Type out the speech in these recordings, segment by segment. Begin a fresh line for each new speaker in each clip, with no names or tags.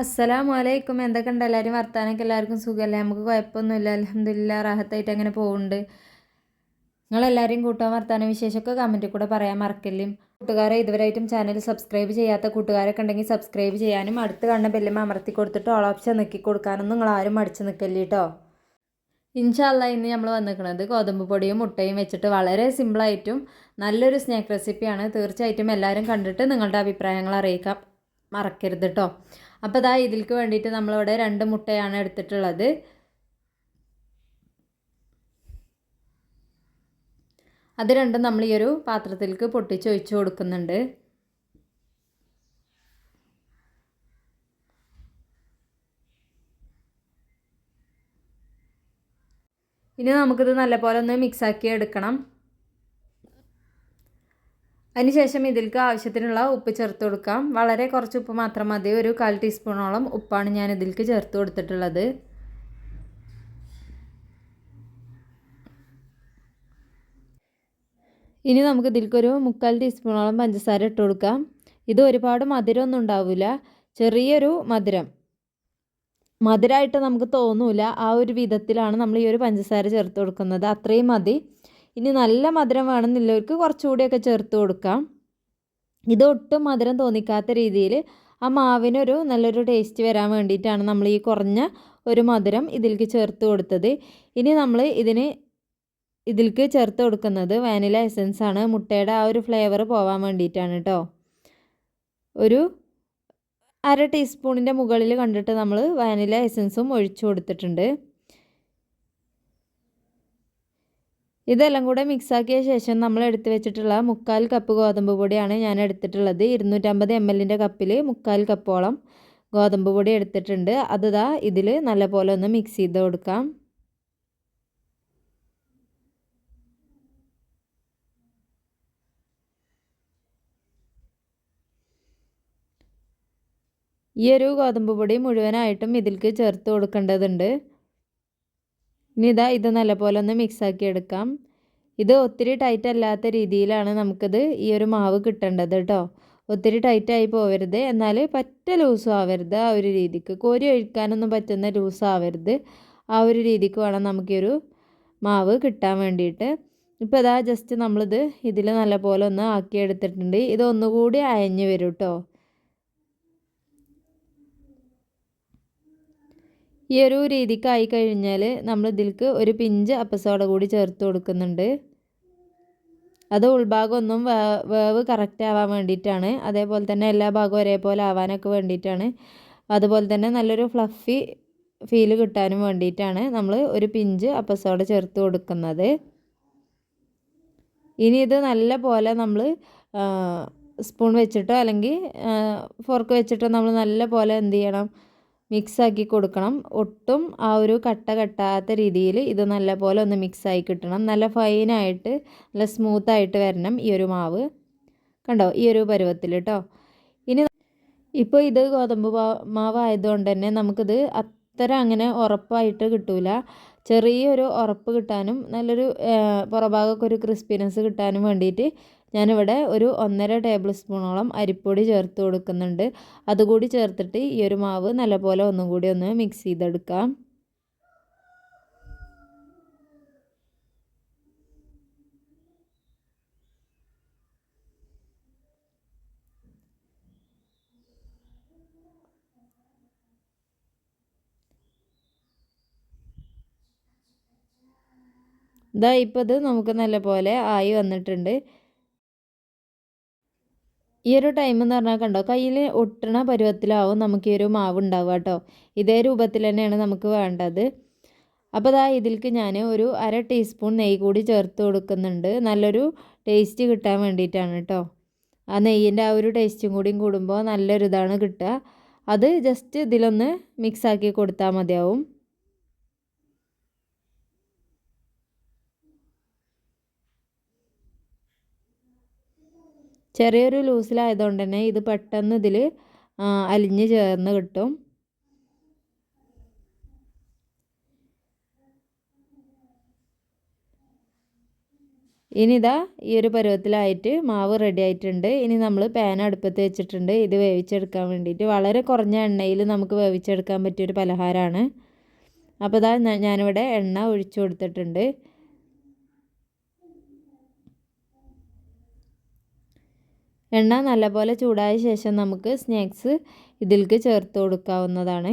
അസ്സലാമു വലൈക്കും എന്തൊക്കെ ഉണ്ട് എല്ലാവരും വർത്താനൊക്കെ എല്ലാവർക്കും സുഖമല്ലേ നമുക്ക് കുഴപ്പമൊന്നുമില്ല. അലഹമില്ല റാഹത്തായിട്ട് അങ്ങനെ പോകുന്നുണ്ട് നിങ്ങളെല്ലാവരും കൂട്ടാൻ വർത്താന വിശേഷമൊക്കെ കമന്റിൽ കൂടെ പറയാൻ മറക്കല്ലേ. കൂട്ടുകാരെ ഇതുവരെയായിട്ടും ചാനൽ സബ്സ്ക്രൈബ് ചെയ്യാത്ത കൂട്ടുകാരൊക്കെ ഉണ്ടെങ്കിൽ സബ്സ്ക്രൈബ് ചെയ്യാനും അടുത്ത് കണ്ട ബെല്ലും അമർത്തി കൊടുത്തിട്ട് ഓൾ ഓപ്ഷൻ നിൽക്കി കൊടുക്കാനൊന്നും നിങ്ങൾ ആരും മടിച്ച് നിൽക്കല്ലേ കേട്ടോ ഇൻഷാല്ല ഇന്ന് നമ്മൾ വന്നിരിക്കുന്നത് ഗോതമ്പ് പൊടിയും മുട്ടയും വെച്ചിട്ട് വളരെ സിമ്പിളായിട്ടും നല്ലൊരു സ്നാക്ക് റെസിപ്പിയാണ് തീർച്ചയായിട്ടും എല്ലാവരും കണ്ടിട്ട് നിങ്ങളുടെ അഭിപ്രായങ്ങൾ അറിയിക്കാം മറക്കരുത് കേട്ടോ അപ്പോൾ ഇതാ ഇതിൽക്ക് വേണ്ടിയിട്ട് നമ്മളിവിടെ രണ്ട് മുട്ടയാണ് എടുത്തിട്ടുള്ളത്. അത് രണ്ടും നമ്മൾ ഈ ഒരു പാത്രത്തിലേക്ക് പൊട്ടിച്ച് ഒഴിച്ചു കൊടുക്കുന്നുണ്ട്. ഇനി നമുക്കിത് നല്ലപോലെ ഒന്ന് മിക്സാക്കി എടുക്കണം. അതിനുശേഷം ഇതിലേക്ക് ആവശ്യത്തിനുള്ള ഉപ്പ് ചേർത്ത് കൊടുക്കാം. വളരെ കുറച്ച് ഉപ്പ് മാത്രം മതി. ഒരു കാൽ ടീസ്പൂണോളം ഉപ്പാണ് ഞാൻ ഇതിലേക്ക് ചേർത്ത് കൊടുത്തിട്ടുള്ളത്. ഇനി നമുക്ക് ഇതിലേക്കൊരു മുക്കാൽ ടീസ്പൂണോളം പഞ്ചസാര ഇട്ട് കൊടുക്കാം. ഇത് ഒരുപാട് മധുരമൊന്നും ഉണ്ടാവില്ല ചെറിയൊരു മധുരം. മധുരമായിട്ട് നമുക്ക് തോന്നൂല. ആ ഒരു വിധത്തിലാണ് നമ്മൾ ഈ ഒരു പഞ്ചസാര ചേർത്ത് കൊടുക്കുന്നത്. അത്രയും മതി. ഇനി നല്ല മധുരം വേണമെന്നുള്ളവർക്ക് കുറച്ചുകൂടിയൊക്കെ ചേർത്ത് കൊടുക്കാം. ഇത് ഒട്ടും മധുരം തോന്നിക്കാത്ത രീതിയിൽ ആ മാവിനൊരു നല്ലൊരു ടേസ്റ്റ് വരാൻ വേണ്ടിയിട്ടാണ് നമ്മൾ ഈ കുറഞ്ഞ ഒരു മധുരം ഇതിലേക്ക് ചേർത്ത് കൊടുത്തത്. ഇനി നമ്മൾ ഇതിന് ഇതിലേക്ക് ചേർത്ത് കൊടുക്കുന്നത് വാനില എസൻസ് ആണ്. മുട്ടയുടെ ആ ഒരു ഫ്ലേവർ പോവാൻ വേണ്ടിയിട്ടാണ് കേട്ടോ ഒരു അര ടീസ്പൂണിന്റെ മുകളിൽ കണ്ടിട്ട് നമ്മൾ വാനില എസൻസും ഒഴിച്ചു കൊടുത്തിട്ടുണ്ട്. ഇതെല്ലാം കൂടെ മിക്സാക്കിയ ശേഷം നമ്മൾ എടുത്തു വെച്ചിട്ടുള്ള മുക്കാൽ കപ്പ് ഗോതമ്പ് പൊടിയാണ് ഞാൻ എടുത്തിട്ടുള്ളത്. ഇരുന്നൂറ്റമ്പത് എം എല്ലിന്റെ കപ്പിൽ മുക്കാൽ കപ്പോളം ഗോതമ്പ് പൊടി എടുത്തിട്ടുണ്ട്. അത് ദാ ഇതിൽ നല്ലപോലെ ഒന്ന് മിക്സ് ചെയ്ത് കൊടുക്കാം. ഈ ഒരു ഗോതമ്പ് പൊടി മുഴുവനായിട്ടും ഇതിലേക്ക് ചേർത്ത് കൊടുക്കേണ്ടതുണ്ട്. ഇനി ഇതാ ഇത് നല്ലപോലെ ഒന്ന് മിക്സാക്കി എടുക്കാം. ഇത് ഒത്തിരി ടൈറ്റ് അല്ലാത്ത രീതിയിലാണ് നമുക്കിത് ഈ ഒരു മാവ് കിട്ടേണ്ടത് കേട്ടോ. ഒത്തിരി ടൈറ്റായി പോവരുത്. എന്നാൽ പറ്റ ലൂസും ആവരുത് ആ ഒരു രീതിക്ക്. കോരി ഒഴിക്കാനൊന്നും പറ്റുന്ന ലൂസാവരുത് ആ ഒരു രീതിക്ക് വേണം നമുക്കൊരു മാവ് കിട്ടാൻ വേണ്ടിയിട്ട്. ഇപ്പോൾ ഇതാ ജസ്റ്റ് നമ്മളിത് ഇതിൽ നല്ലപോലെ ഒന്ന് ആക്കി എടുത്തിട്ടുണ്ട് ഇത് ഒന്നുകൂടി അയഞ്ഞ് വരും കേട്ടോ. ഈ ഒരു രീതിക്കായി കഴിഞ്ഞാൽ നമ്മൾ ഇതിൽക്ക് ഒരു പിഞ്ച് അപ്പസോട കൂടി ചേർത്ത് കൊടുക്കുന്നുണ്ട്. അത് ഉൾഭാഗം ഒന്നും വേവ് കറക്റ്റ് ആവാൻ വേണ്ടിയിട്ടാണ്. അതേപോലെ തന്നെ എല്ലാ ഭാഗവും ഒരേപോലെ ആവാനൊക്കെ വേണ്ടിയിട്ടാണ്. അതുപോലെ തന്നെ നല്ലൊരു ഫ്ലഫി ഫീൽ കിട്ടാനും വേണ്ടിയിട്ടാണ് നമ്മൾ ഒരു പിഞ്ച് അപ്പസോട ചേർത്ത് കൊടുക്കുന്നത്. ഇനി ഇത് നല്ല പോലെ നമ്മൾ സ്പൂൺ വെച്ചിട്ടോ അല്ലെങ്കിൽ ഫോർക്ക് വെച്ചിട്ടോ നമ്മൾ നല്ല പോലെ എന്ത് ചെയ്യണം? മിക്സാക്കി കൊടുക്കണം. ഒട്ടും ആ ഒരു കട്ട കട്ടാത്ത രീതിയിൽ ഇത് നല്ല പോലെ ഒന്ന് മിക്സായി കിട്ടണം. നല്ല ഫൈനായിട്ട് നല്ല സ്മൂത്തായിട്ട് വരണം ഈ ഒരു മാവ്. കണ്ടോ? ഈ ഒരു പരുവത്തിൽ കേട്ടോ ഇനി ഇപ്പോൾ ഇത് ഗോതമ്പ് മാവ് ആയതുകൊണ്ട് തന്നെ നമുക്കിത് അത്ര അങ്ങനെ ഉറപ്പായിട്ട് കിട്ടൂല. ചെറിയൊരു ഉറപ്പ് കിട്ടാനും നല്ലൊരു പുറഭാഗമൊക്കെ ഒരു ക്രിസ്പിനെസ് കിട്ടാനും വേണ്ടിയിട്ട് ഞാനിവിടെ ഒരു ഒന്നര ടേബിൾ സ്പൂണോളം അരിപ്പൊടി ചേർത്ത് കൊടുക്കുന്നുണ്ട്. അതുകൂടി ചേർത്തിട്ട് ഈ ഒരു മാവ് നല്ലപോലെ ഒന്നും കൂടി ഒന്ന് മിക്സ് ചെയ്തെടുക്കാം. ഇതാ ഇപ്പോൾ ഇത് നമുക്ക് നല്ലപോലെ ആയി വന്നിട്ടുണ്ട്. ഈ ഒരു ടൈം എന്ന് പറഞ്ഞാൽ കണ്ടോ കയ്യിൽ ഒട്ടണ പരുവത്തിലാവും നമുക്ക് ഈ ഒരു മാവ് ഉണ്ടാവുക കേട്ടോ. ഇതേ രൂപത്തിൽ തന്നെയാണ് നമുക്ക് വേണ്ടത്. അപ്പോൾ ദാ ഇതിലേക്ക് ഞാൻ ഒരു അര ടീസ്പൂൺ നെയ്യ് കൂടി ചേർത്ത് കൊടുക്കുന്നുണ്ട്. നല്ലൊരു ടേസ്റ്റ് കിട്ടാൻ വേണ്ടിയിട്ടാണ് കേട്ടോ. ആ നെയ്യിന്റെ ആ ഒരു ടേസ്റ്റും കൂടിയും കൂടുമ്പോൾ നല്ലൊരു ഇതാണ് കിട്ടുക. അത് ജസ്റ്റ് ഇതിലൊന്ന് മിക്സാക്കി കൊടുത്താൽ മതിയാവും. ചെറിയൊരു ലൂസിലായതുകൊണ്ട് തന്നെ ഇത് പെട്ടെന്ന് ഇതിൽ അലിഞ്ഞ് ചേർന്ന് കിട്ടും. ഇനി ഇതാ ഈ ഒരു പരുവത്തിലായിട്ട് മാവ് റെഡി ആയിട്ടുണ്ട്. ഇനി നമ്മൾ പാൻ അടുപ്പത്ത് വെച്ചിട്ടുണ്ട്. ഇത് വേവിച്ചെടുക്കാൻ വേണ്ടിയിട്ട്. വളരെ കുറഞ്ഞ എണ്ണയിൽ നമുക്ക് വേവിച്ചെടുക്കാൻ പറ്റിയൊരു പലഹാരമാണ്. അപ്പോൾ ഇതാ ഞാനിവിടെ എണ്ണ ഒഴിച്ചു കൊടുത്തിട്ടുണ്ട്. എണ്ണ നല്ലപോലെ ചൂടായ ശേഷം നമുക്ക് സ്നാക്സ് ഇതിലേക്ക് ചേർത്ത് കൊടുക്കാവുന്നതാണ്.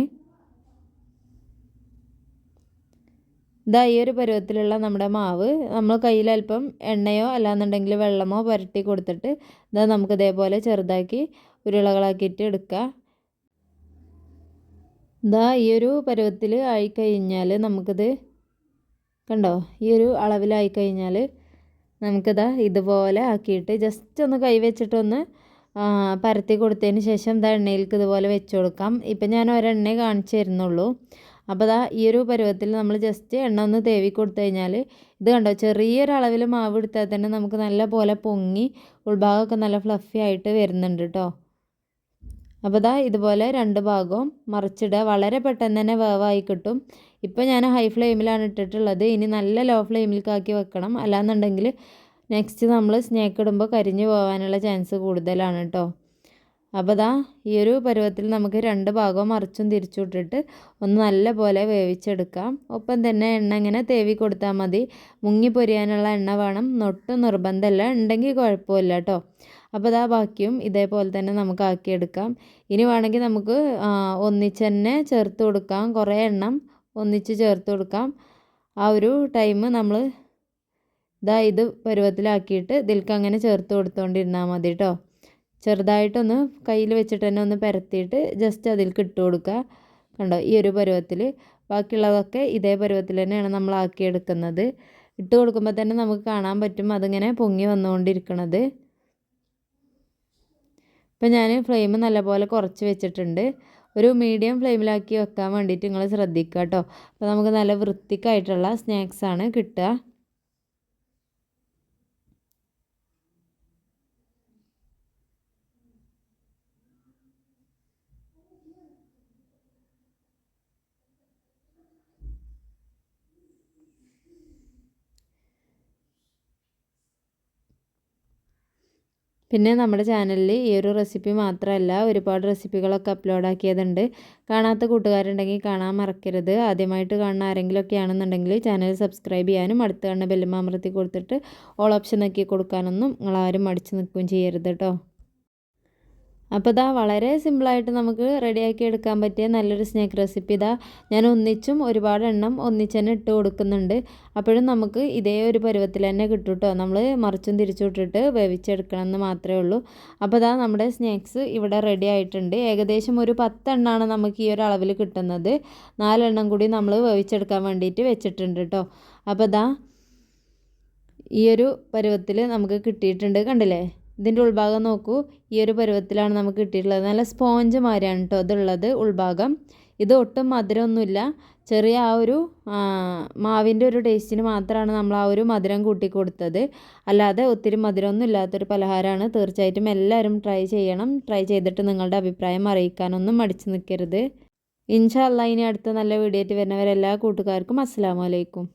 ഇതാ ഈ ഒരു പരുവത്തിലുള്ള നമ്മുടെ മാവ്. നമ്മൾ കയ്യിൽ അല്പം എണ്ണയോ അല്ലാന്നുണ്ടെങ്കിൽ വെള്ളമോ പുരട്ടി കൊടുത്തിട്ട് ഇതാ നമുക്ക് ഇതേപോലെ ചെറുതാക്കി ഉരുളകളാക്കിയിട്ട് എടുക്കുക ഇതാ ഈ ഒരു പരുവത്തിൽ ആയിക്കഴിഞ്ഞാൽ നമുക്കിത് കണ്ടോ? ഈ ഒരു അളവിലായി കഴിഞ്ഞാൽ നമുക്കിതാ ഇതുപോലെ ആക്കിയിട്ട് ജസ്റ്റ് ഒന്ന് കൈവച്ചിട്ടൊന്ന് പരത്തി കൊടുത്തതിന് ശേഷം ഇതാ എണ്ണയിലേക്ക് ഇതുപോലെ വെച്ച് കൊടുക്കാം. ഇപ്പം ഞാൻ ഒരെണ്ണ കാണിച്ചു തരുന്നുള്ളൂ. അപ്പോൾ ഇതാ ഈ ഒരു പരുവത്തിൽ നമ്മൾ ജസ്റ്റ് എണ്ണ ഒന്ന് തേവി കൊടുത്തു കഴിഞ്ഞാൽ ഇത് കണ്ടോ ചെറിയൊരളവിൽ മാവ് എടുത്താൽ തന്നെ നമുക്ക് നല്ല പോലെ പൊങ്ങി ഉൾഭാഗമൊക്കെ നല്ല ഫ്ലഫി ആയിട്ട് വരുന്നുണ്ട് കേട്ടോ അപ്പോൾ ദാ ഇതുപോലെ രണ്ട് ഭാഗവും മറിച്ചിടുക. വളരെ പെട്ടെന്ന് തന്നെ വേവായി കിട്ടും. ഇപ്പോൾ ഞാൻ ഹൈ ഫ്ലെയിമിലാണ് ഇട്ടിട്ടുള്ളത്. ഇനി നല്ല ലോ ഫ്ലെയിമിലേക്കാക്കി വെക്കണം. അല്ലാന്നുണ്ടെങ്കിൽ നെക്സ്റ്റ് നമ്മൾ സ്നേക്ക് ഇടുമ്പോൾ കരിഞ്ഞു പോകാനുള്ള ചാൻസ് കൂടുതലാണ് കേട്ടോ അപ്പോൾ ദാ ഈ ഒരു പരുവത്തിൽ നമുക്ക് രണ്ട് ഭാഗവും മറിച്ചും തിരിച്ചു ഇട്ടിട്ട് ഒന്ന് നല്ല പോലെ വേവിച്ചെടുക്കാം. ഒപ്പം തന്നെ എണ്ണ ഇങ്ങനെ തേവി കൊടുത്താൽ മതി. മുങ്ങി പൊരിയാനുള്ള എണ്ണ വേണം. നൊട്ടും നിർബന്ധമല്ല ഉണ്ടെങ്കിൽ കുഴപ്പമില്ല കേട്ടോ അപ്പോൾ ഇതാ ബാക്കിയും ഇതേപോലെ തന്നെ നമുക്ക് ആക്കിയെടുക്കാം. ഇനി വേണമെങ്കിൽ നമുക്ക് ഒന്നിച്ച് തന്നെ ചേർത്ത് കൊടുക്കാം. കുറേ എണ്ണം ഒന്നിച്ച് ചേർത്ത് കൊടുക്കാം. ആ ഒരു ടൈം നമ്മൾ ഇതാ ഇത് പരുവത്തിലാക്കിയിട്ട് ഇതിൽക്ക് അങ്ങനെ ചേർത്ത് കൊടുത്തുകൊണ്ടിരുന്നാൽ മതി കേട്ടോ ചെറുതായിട്ടൊന്ന് കയ്യിൽ വെച്ചിട്ട് തന്നെ ഒന്ന് പരത്തിയിട്ട് ജസ്റ്റ് അതിൽക്ക് ഇട്ട് കൊടുക്കുക. കണ്ടോ? ഈ ഒരു പരുവത്തിൽ ബാക്കിയുള്ളതൊക്കെ ഇതേ പരുവത്തിൽ തന്നെയാണ് നമ്മൾ ആക്കിയെടുക്കുന്നത്. ഇട്ട് കൊടുക്കുമ്പോൾ തന്നെ നമുക്ക് കാണാൻ പറ്റും. അതിങ്ങനെ പൊങ്ങി വന്നുകൊണ്ടിരിക്കണത്. ഇപ്പം ഞാൻ ഫ്ലെയിം നല്ലപോലെ കുറച്ച് വെച്ചിട്ടുണ്ട്. ഒരു മീഡിയം ഫ്ലെയിമിലാക്കി വെക്കാൻ വേണ്ടിയിട്ട് നിങ്ങൾ ശ്രദ്ധിക്കുക കേട്ടോ. അപ്പോൾ നമുക്ക് നല്ല വൃത്തിക്കായിട്ടുള്ള സ്നാക്സാണ് കിട്ടുക. പിന്നെ നമ്മുടെ ചാനലിൽ ഈ ഒരു റെസിപ്പി മാത്രമല്ല ഒരുപാട് റെസിപ്പികളൊക്കെ അപ്ലോഡ് ആക്കിയതുണ്ട്. കാണാത്ത കൂട്ടുകാരുണ്ടെങ്കിൽ കാണാൻ മറക്കരുത്. ആദ്യമായിട്ട് കാണുന്ന ആരെങ്കിലുമൊക്കെ ആണെന്നുണ്ടെങ്കിൽ ചാനൽ സബ്സ്ക്രൈബ് ചെയ്യാനും അടുത്ത് കാണുന്ന ബെല്ലുമാമൃത്തി കൊടുത്തിട്ട് ഓൾ ഓപ്ഷൻ നോക്കി കൊടുക്കാനൊന്നും നിങ്ങളാരും മടിച്ച് നിൽക്കുകയും ചെയ്യരുത് കേട്ടോ അപ്പോൾ ഇതാ വളരെ സിമ്പിളായിട്ട് നമുക്ക് റെഡിയാക്കി എടുക്കാൻ പറ്റിയ നല്ലൊരു സ്നാക്ക് റെസിപ്പി ഇതാ. ഞാൻ ഒന്നിച്ചും ഒരുപാട് എണ്ണം ഒന്നിച്ച് തന്നെ ഇട്ട് കൊടുക്കുന്നുണ്ട്. അപ്പോഴും നമുക്ക് ഇതേ ഒരു പരുവത്തിൽ തന്നെ കിട്ടും കേട്ടോ നമ്മൾ മറിച്ചും തിരിച്ചുവിട്ടിട്ട് വേവിച്ചെടുക്കണം എന്ന് മാത്രമേ ഉള്ളൂ. അപ്പോൾ ഇതാ നമ്മുടെ സ്നാക്സ് ഇവിടെ റെഡി ആയിട്ടുണ്ട്. ഏകദേശം ഒരു പത്തെണ്ണമാണ് നമുക്ക് ഈ ഒരു അളവിൽ കിട്ടുന്നത്. നാലെണ്ണം കൂടി നമ്മൾ വേവിച്ചെടുക്കാൻ വേണ്ടിയിട്ട് വെച്ചിട്ടുണ്ട് കേട്ടോ അപ്പോൾ ഇതാ ഈ ഒരു പരുവത്തിൽ നമുക്ക് കിട്ടിയിട്ടുണ്ട്. കണ്ടില്ലേ? ഇതിന്റെ ഉൾഭാഗം നോക്കൂ. ഈ ഒരു പരുവത്തിലാണ് നമുക്ക് കിട്ടിയിട്ടുള്ളത്. നല്ല സ്പോഞ്ച് മാതിരിയാണ് കേട്ടോ ഇതുള്ളത് ഉൾഭാഗം. ഇത് ഒട്ടും മധുരമൊന്നുമില്ല. ചെറിയ ആ ഒരു മാവിന്റെ ഒരു ടേസ്റ്റിന് മാത്രമാണ് നമ്മൾ ആ ഒരു മധുരം കൂട്ടി കൊടുത്തത് അല്ലാതെ ഒത്തിരി മധുരമൊന്നും ഇല്ലാത്തൊരു പലഹാരമാണ്. തീർച്ചയായിട്ടും എല്ലാവരും ട്രൈ ചെയ്യണം. ട്രൈ ചെയ്തിട്ട് നിങ്ങളുടെ അഭിപ്രായം അറിയിക്കാനൊന്നും മടിച്ചു നിൽക്കരുത്. ഇൻഷാ ഇൻഷാല്ല ഇനി അടുത്ത നല്ല വീഡിയോ ആയിട്ട് വരുന്നവരെല്ലാ കൂട്ടുകാർക്കും അസ്സാം വലൈക്കും